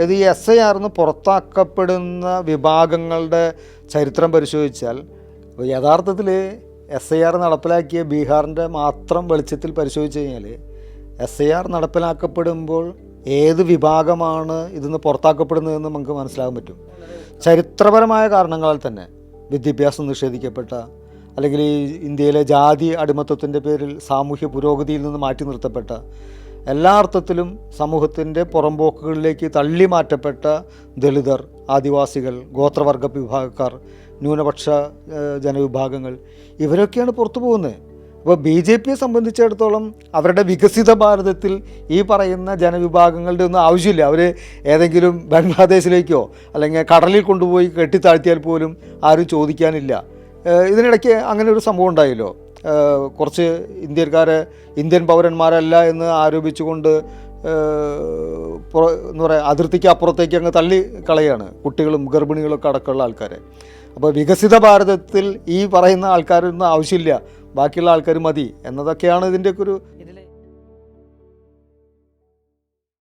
ഇത് ഈ S I ആറിന്ന് പുറത്താക്കപ്പെടുന്ന വിഭാഗങ്ങളുടെ ചരിത്രം പരിശോധിച്ചാൽ യഥാർത്ഥത്തിൽ എസ് ഐ ആർ നടപ്പിലാക്കിയ ബീഹാറിന്റെ മാത്രം വെളിച്ചത്തിൽ പരിശോധിച്ച് കഴിഞ്ഞാൽ എസ് ഐ ആർ നടപ്പിലാക്കപ്പെടുമ്പോൾ ഏത് വിഭാഗമാണ് ഇതിന്ന് പുറത്താക്കപ്പെടുന്നതെന്ന് നമുക്ക് മനസ്സിലാകാൻ പറ്റും. ചരിത്രപരമായ കാരണങ്ങളാൽ തന്നെ വിദ്യാഭ്യാസം നിഷേധിക്കപ്പെട്ട അല്ലെങ്കിൽ ഈ ഇന്ത്യയിലെ ജാതി അടിമത്തത്തിന്റെ പേരിൽ സാമൂഹ്യ പുരോഗതിയിൽ നിന്ന് മാറ്റി നിർത്തപ്പെട്ട എല്ലാ അർത്ഥത്തിലും സമൂഹത്തിന്റെ പുറംപോക്കുകളിലേക്ക് തള്ളി മാറ്റപ്പെട്ട ദളിതർ ആദിവാസികൾ ഗോത്രവർഗ വിഭാഗക്കാർ ന്യൂനപക്ഷ ജനവിഭാഗങ്ങൾ ഇവരൊക്കെയാണ് പുറത്തു പോകുന്നത്. അപ്പോൾ ബി ജെ പിയെ സംബന്ധിച്ചിടത്തോളം അവരുടെ വികസിത ഭാരതത്തിൽ ഈ പറയുന്ന ജനവിഭാഗങ്ങളുടെ ഒന്നും ആവശ്യമില്ല. അവർ ഏതെങ്കിലും ബംഗ്ലാദേശിലേക്കോ അല്ലെങ്കിൽ കടലിൽ കൊണ്ടുപോയി കെട്ടിത്താഴ്ത്തിയാൽ പോലും ആരും ചോദിക്കാനില്ല. ഇതിനിടയ്ക്ക് അങ്ങനെ ഒരു സംഭവം ഉണ്ടായല്ലോ. കുറച്ച് ഇന്ത്യക്കാരെ ഇന്ത്യൻ പൗരന്മാരല്ല എന്ന് ആരോപിച്ചുകൊണ്ട് എന്ന് പുറ- പറയുക അതിർത്തിക്ക് അപ്പുറത്തേക്ക് അങ്ങ് തള്ളി കളയാണ് കുട്ടികളും ഗർഭിണികളൊക്കെ അടക്കമുള്ള ആൾക്കാരെ. അപ്പോൾ വികസിത ഭാരതത്തിൽ ഈ പറയുന്ന ആൾക്കാരൊന്നും ആവശ്യമില്ല. ബാക്കിയുള്ള ആൾക്കാർ മതി. എന്നതൊക്കെയാണ് ഇതിന്റെയൊക്കെ ഒരു